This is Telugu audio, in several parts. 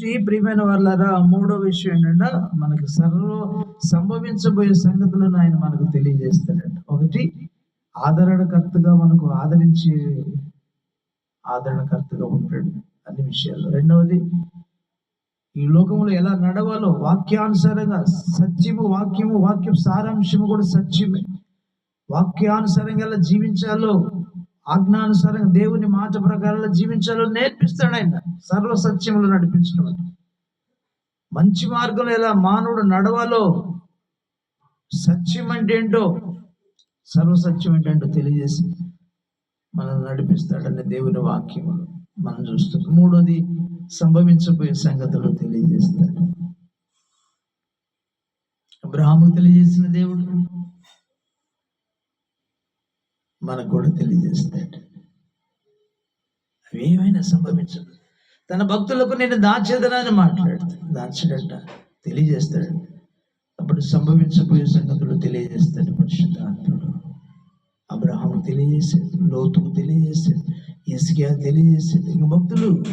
ఈ ప్రియమైన వాళ్ళరా మూడో విషయం ఏంటంటే మనకి సర్వ సంభవించబోయే సంగతులను ఆయన మనకు తెలియజేస్తాడంట. ఒకటి ఆదరణకర్తగా మనకు ఆదరించి ఆదరణకర్తగా ఉంటాడు అన్ని విషయాల్లో. రెండవది ఈ లోకంలో ఎలా నడవాలో వాక్యానుసారంగా సత్యము వాక్యము వాక్యం సారాంశము కూడా సత్యమే. వాక్యానుసారంగా ఎలా జీవించాలో ఆజ్ఞానుసారంగా దేవుని మాట ప్రకారంలో జీవించాలో నేర్పిస్తాడు ఆయన. సర్వ సత్యములు నడిపించడం మంచి మార్గంలో ఎలా మానవుడు నడవాలో సత్యం అంటే ఏంటో సర్వసత్యం ఏంటంటో తెలియజేసి మనల్ని నడిపిస్తాడనే దేవుని వాక్యములు మనం చూస్తాం మూడోది సంభవించబోయే సంగతులు తెలియజేస్తాడు. అబ్రహాము తెలియజేసిన దేవుడు మనకు కూడా తెలియజేస్తాడు. అవి ఏమైనా సంభవించదు. తన భక్తులకు నేను దాచేదనని మాట్లాడతాడు దాచడట తెలియజేస్తాడు అప్పుడు సంభవించబోయే సంగతులు తెలియజేస్తాడు పరిశుద్ధాత్ముడు. అబ్రహాము తెలియజేశాడు లోతుకు తెలియజేశాడు ఇసుకియా తెలియజేశాడు. ఇంక భక్తులు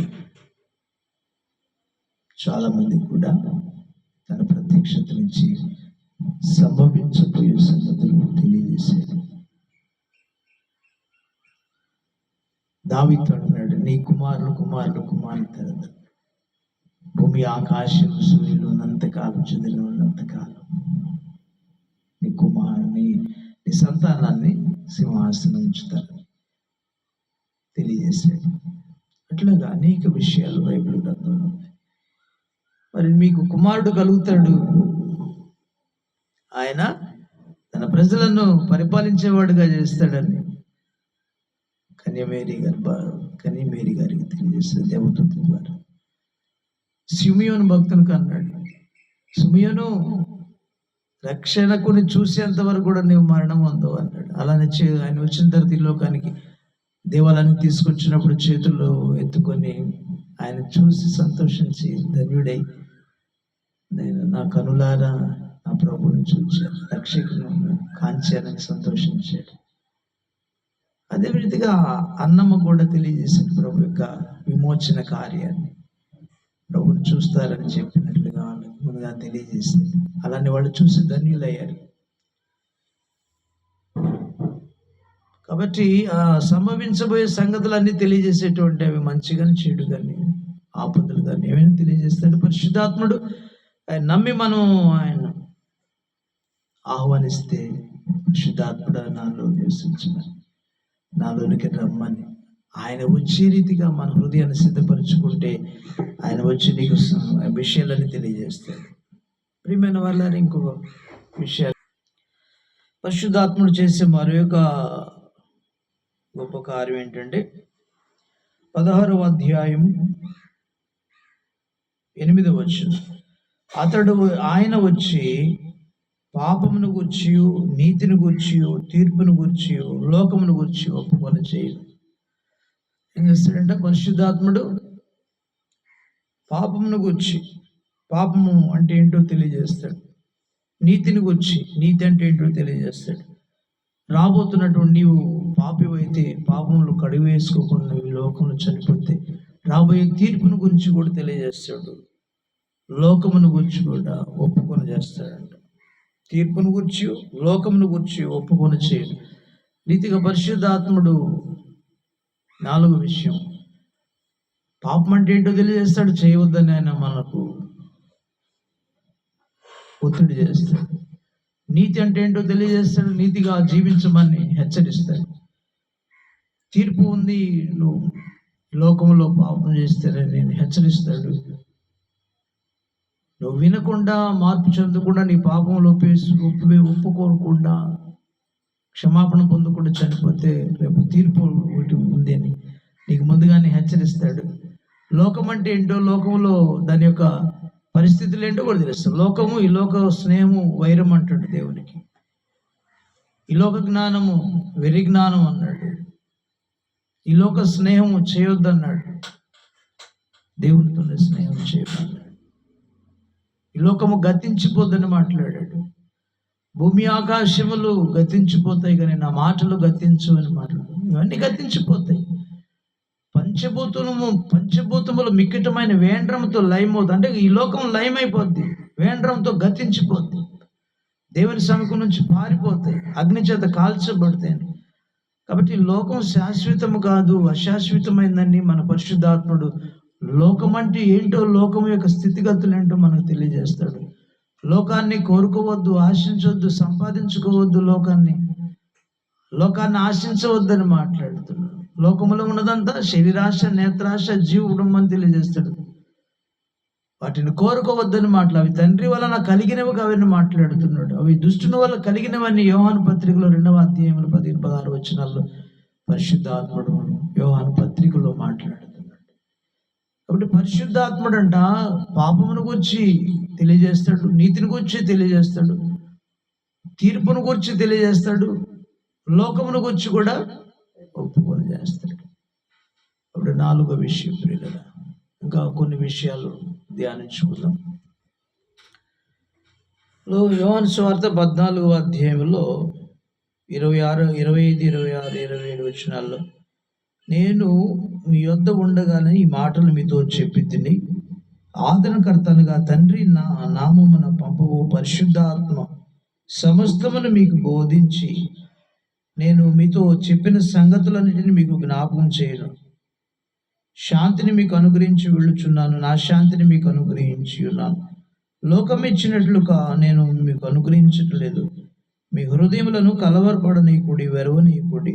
చాలా మంది కూడా తన ప్రత్యక్షత నుంచి సంభవించబోయే సంగతులు తెలియజేశాడు. దావితో అంటున్నాడు నీ కుమారులు కుమారులు కుమార్తె భూమి ఆకాశం సూర్యులు ఉన్నంతకాలం చంద్రులు ఉన్నంతకాలం నీ కుమారుని నీ సంతానాన్ని సింహాసనం ఉంచుతారు. తెలియజేశాడు. అట్లాగా అనేక విషయాలు బైబిల్ గ్రంథంలో ఉన్నాయి మరి మీకు కుమారుడు కలుగుతాడు. ఆయన తన ప్రజలను పరిపాలించేవాడుగా చేస్తాడని కన్యమేరి గర్భ కన్యమేరి గారికి తెలియజేస్తుంది దేవదూత ద్వారా. సిమియోను భక్తునికి అన్నాడు. సిమియోను రక్షణకుని చూసేంత వరకు కూడా నీవు మరణం అందవు అన్నాడు. అలానే చే ఆయన వచ్చిన తర్వాత ఈ లోకానికి దేవాలయాన్ని తీసుకొచ్చినప్పుడు చేతుల్లో ఎత్తుకొని ఆయన చూసి సంతోషించి ధన్యుడై నేను నా కనులారా నా ప్రభువుని చూచాను రక్షకులను కాంచానని సంతోషించాడు. అదే విధంగా అన్నమ్మ కూడా తెలియజేసింది ప్రభు యొక్క విమోచన కార్యాన్ని. ప్రభుని చూస్తారని చెప్పినట్లుగా వాళ్ళకి ముందుగా తెలియజేసింది. అలానే వాళ్ళు చూసి ధన్యులయ్యారు. కాబట్టి సంభవించబోయే సంగతులన్నీ తెలియజేసేటువంటి అవి మంచి కానీ చెడు కానీ ఆపదలు కానీ ఏమైనా తెలియజేస్తాడు. పరిశుద్ధాత్ముడు ఆయన నమ్మి మనం ఆయన ఆహ్వానిస్తే పరిశుద్ధాత్ముడు నాలో నివసించమని. నాలోనికి రమ్మని ఆయన వచ్చే రీతిగా మన హృదయాన్ని సిద్ధపరచుకుంటే ఆయన వచ్చి నీకు విషయాలని తెలియజేస్తాడు. ప్రియమైన వాళ్ళని ఇంకొక విషయాలు. పరిశుద్ధాత్ముడు చేసే మరో యొక్క గొప్ప కార్యం ఏంటంటే పదహారవ అధ్యాయం ఎనిమిదవ వచ్చు అతడు ఆయన వచ్చి పాపమును గుర్చి నీతిని గుర్చి తీర్పును గుర్చి లోకమును గుర్చి ఒప్పుకొని చేయదు ఏం చేస్తాడంటే పరిశుద్ధాత్ముడు పాపమును గుర్చి పాపము అంటే ఏంటో తెలియజేస్తాడు. నీతిని గుర్చి నీతి అంటే ఏంటో తెలియజేస్తాడు. రాబోతున్నటువంటి నీవు పాపివైతే పాపములు కడివేసుకోకుండా ఈ లోకంలో చనిపోతే రాబోయే తీర్పును గురించి కూడా తెలియజేస్తాడు. లోకమును గురించి కూడా ఒప్పుకొని చేస్తాడంట. తీర్పును గూర్చి లోకమును గూర్చి ఒప్పుకొని చేయడు. నీతిగా పరిశుద్ధాత్ముడు నాలుగు విషయం. పాపం అంటే ఏంటో తెలియజేస్తాడు చేయవద్దని ఆయన మనకు ఒత్తిడి చేస్తాడు. నీతి అంటే ఏంటో తెలియజేస్తాడు నీతిగా జీవించమని హెచ్చరిస్తాడు. తీర్పు ఉంది నువ్వు లోకంలో పాపం చేస్తారని నేను హెచ్చరిస్తాడు. నువ్వు వినకుండా మార్పు చెందకుండా నీ పాపంలో పేసు ఒప్పు ఒప్పుకోకుండా క్షమాపణ పొందకుండా చనిపోతే రేపు తీర్పు ఒకటి ఉంది అని నీకు ముందుగానే హెచ్చరిస్తాడు. లోకం అంటే ఏంటో లోకంలో దాని యొక్క పరిస్థితులు ఏంటో కూడా తెలుస్తాం లోకము ఈ లోక స్నేహము వైరం అంటాడు దేవునికి. ఈ లోక జ్ఞానము వెరి జ్ఞానం అన్నాడు. ఈ లోక స్నేహము చేయొద్దన్నాడు. దేవునితోనే స్నేహం చేయమన్నాడు ఈ లోకము గతించిపోద్దని మాట్లాడాడు. భూమి ఆకాశములు గతించిపోతాయి కానీ నా మాటలు గతించు అని మాట్లాడు ఇవన్నీ గతించిపోతాయి. పంచభూతము పంచభూతములు మిక్కటమైన వేండ్రంతో లయమవుతుంది అంటే ఈ లోకం లయమైపోద్ది వేండ్రంతో గతించిపోద్ది. దేవుని సమకం నుంచి పారిపోతాయి అగ్ని చేత కాల్చబడతాయి కాబట్టి లోకం శాశ్వతము కాదు అశాశ్వతమైందని మన పరిశుద్ధాత్ముడు లోకం అంటే ఏంటో లోకం యొక్క స్థితిగతులు ఏంటో మనకు తెలియజేస్తాడు. లోకాన్ని కోరుకోవద్దు ఆశించవద్దు సంపాదించుకోవద్దు లోకాన్ని. లోకాన్ని ఆశించవద్దని మాట్లాడుతున్నాడు. లోకములో ఉన్నదంతా శరీరాశ నేత్రాశ జీవుడం అని తెలియజేస్తాడు. వాటిని కోరుకోవద్దని మాటలు అవి తండ్రి వలన కలిగినవి అవన్నీ మాట్లాడుతున్నాడు. అవి దుష్టుని వల్ల కలిగినవన్నీ యోహాను పత్రికలో రెండవ అధ్యాయంలో పదిహేను పదహారు వచ్చినాల్లో పరిశుద్ధాత్ముడు యోహాను పత్రికలో మాట్లాడు కాబట్టి పరిశుద్ధాత్ముడు అంట పాపమును గురించి తెలియజేస్తాడు నీతిని గురించి తెలియజేస్తాడు తీర్పును గురించి తెలియజేస్తాడు లోకమును గురించి కూడా ఒప్పుకొని చేస్తాడు. అప్పుడు నాలుగో విషయం ప్రియులరా ఇంకా కొన్ని విషయాలు ధ్యానించుకుందాం. లో యోహాన్ స్వార్థ పద్నాలుగో అధ్యాయంలో ఇరవై ఆరు ఇరవై ఐదు ఇరవై ఆరు ఇరవై ఏడు వచ్చినాల్లో నేను మీ యొద్ద ఉండగానే ఈ మాటలు మీతో చెప్పి తిని ఆదరణకర్తలుగా తండ్రి నా నామమున పంపవు పరిశుద్ధాత్మ సమస్తమును మీకు బోధించి నేను మీతో చెప్పిన సంగతులన్నిటిని మీకు జ్ఞాపకం చేయను. శాంతిని మీకు అనుగ్రహించి వెళ్ళుచున్నాను నా శాంతిని మీకు అనుగ్రహించి ఉన్నాను లోకం ఇచ్చినట్లుగా నేను మీకు అనుగ్రహించట్లేదు మీ హృదయములను కలవరపడనీకుడి వెరవనీకుడి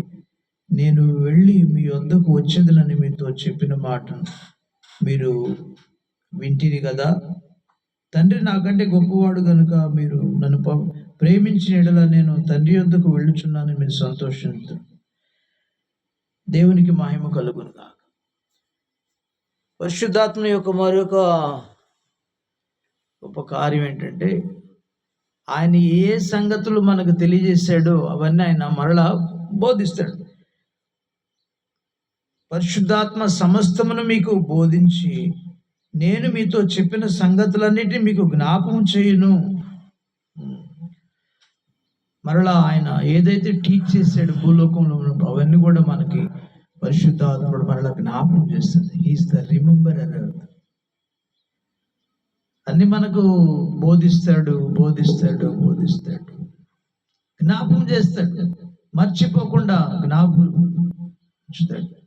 నేను వెళ్ళి మీ వద్దకు వచ్చేదనని మీతో చెప్పిన మాటను మీరు వింటిరి కదా? తండ్రి నాకంటే గొప్పవాడు కనుక మీరు నన్ను ప్రేమించిన ఎడల నేను తండ్రి వద్దకు వెళ్ళుచున్నానని మీరు సంతోషించు. దేవునికి మహిమ కలుగునుగా పరిశుద్ధాత్మ యొక్క మరొక గొప్ప కార్యం ఏంటంటే ఆయన ఏ సంగతులు మనకు తెలియజేశాడో అవన్నీ ఆయన మరలా బోధిస్తాడు. పరిశుద్ధాత్మ సమస్తమును మీకు బోధించి నేను మీతో చెప్పిన సంగతులన్నిటిని మీకు జ్ఞాపకం చేయును. మరలా ఆయన ఏదైతే టీచ్ చేశాడు భూలోకంలో ఉన్నప్పుడు అవన్నీ కూడా మనకి పరిశుద్ధాత్ముడు మరలా జ్ఞాపకం చేస్తుంది. ఈజ్ ద రిమెంబర్ అన్ని మనకు బోధిస్తాడు బోధిస్తాడు బోధిస్తాడు. జ్ఞాపకం చేస్తాడు. మర్చిపోకుండా జ్ఞాపకం ఉంచుతాడు.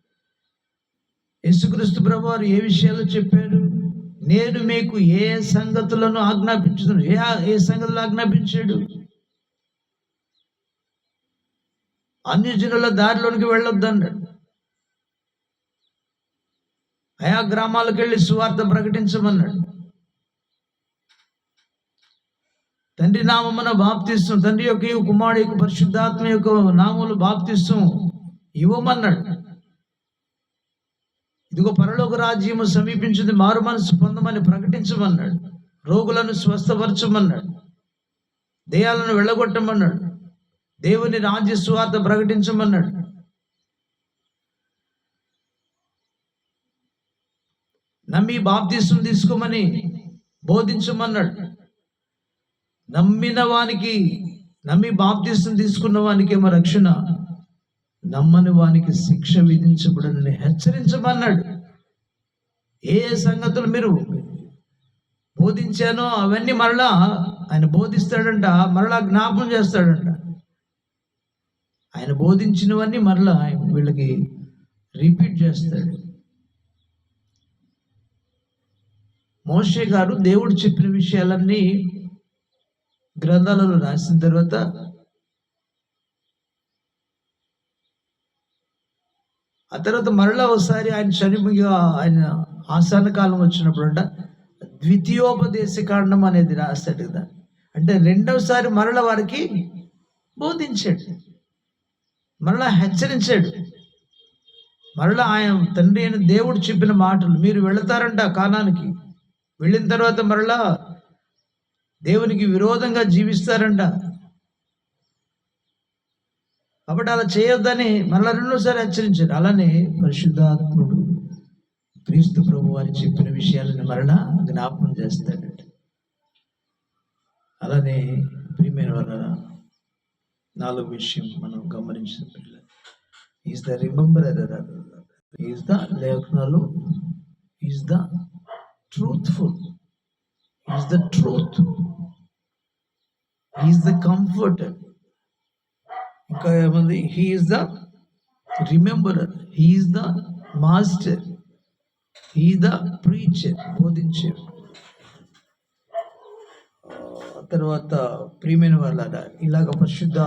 యేసుక్రీస్తు ప్రభు వారు ఏ విషయాలు చెప్పారు? నేను మీకు ఏ సంగతులను ఆజ్ఞాపించుతున్నాను? ఏ ఏ సంగతులు ఆజ్ఞాపించాడు? అన్యజనుల దారిలోనికి వెళ్ళొద్దన్నాడు. ఆయా గ్రామాలకు వెళ్ళి సువార్త ప్రకటించమన్నాడు. తండ్రి నామమున బాప్తిస్తాం తండ్రి యొక్క ఈ కుమారుడు యొక్క పరిశుద్ధాత్మ యొక్క నామములు బాప్తిస్తాం ఇవ్వమన్నాడు. ఇదిగో పరలోక రాజ్యము సమీపించింది మారు మనసు పొందమని ప్రకటించమన్నాడు. రోగులను స్వస్థపరచమన్నాడు. దేయాలను వెళ్ళగొట్టమన్నాడు. దేవుని రాజ్య సువార్త ప్రకటించమన్నాడు. నమ్మి బాప్తీసం తీసుకోమని బోధించమన్నాడు. నమ్మిన వానికి నమ్మి బాప్తీసం తీసుకున్న వానికి ఏమో రక్షణ. నమ్మని వానికి శిక్ష విధించబడని హెచ్చరించమన్నాడు. ఏ ఏ సంగతులు మీరు బోధించానో అవన్నీ మరలా ఆయన బోధిస్తాడంట మరలా జ్ఞాపకం చేస్తాడంట. ఆయన బోధించినవన్నీ మరలా వీళ్ళకి రిపీట్ చేస్తాడు. మోషే గారు దేవుడు చెప్పిన విషయాలన్నీ గ్రంథాలలో రాసిన తర్వాత ఆ తర్వాత మరలా ఒకసారి ఆయన చనిపోయి ఆయన ఆసాన కాలం వచ్చినప్పుడు అంట ద్వితీయోపదేశ కాండం అనేది రాస్తాడు కదా. అంటే రెండవసారి మరల వారికి బోధించాడు. మరలా హెచ్చరించాడు. మరలా ఆయన తండ్రి అయిన దేవుడు చెప్పిన మాటలు మీరు వెళతారంట కానానికి. వెళ్ళిన తర్వాత మరలా దేవునికి విరోధంగా జీవిస్తారంట. కాబట్టి అలా చేయొద్దని మరలా రెండోసారి హెచ్చరించారు. అలానే పరిశుద్ధాత్ముడు క్రీస్తు ప్రభు వారి చెప్పిన విషయాలను మరలా జ్ఞాపకం చేస్తాడట. అలానే ప్రియమైన వాళ్ళ నాలుగు విషయం మనం గమనించిన పిల్లలు. Is the remember is the లేఖనాలు. Is the truthful is the truth is the comfort ఇంకా ఏముంది? He's the rememberer he's the master he the preacher బోధించే తర్వాత ప్రియమైన వాళ్ళ ఇలాగ పరిశుద్ధ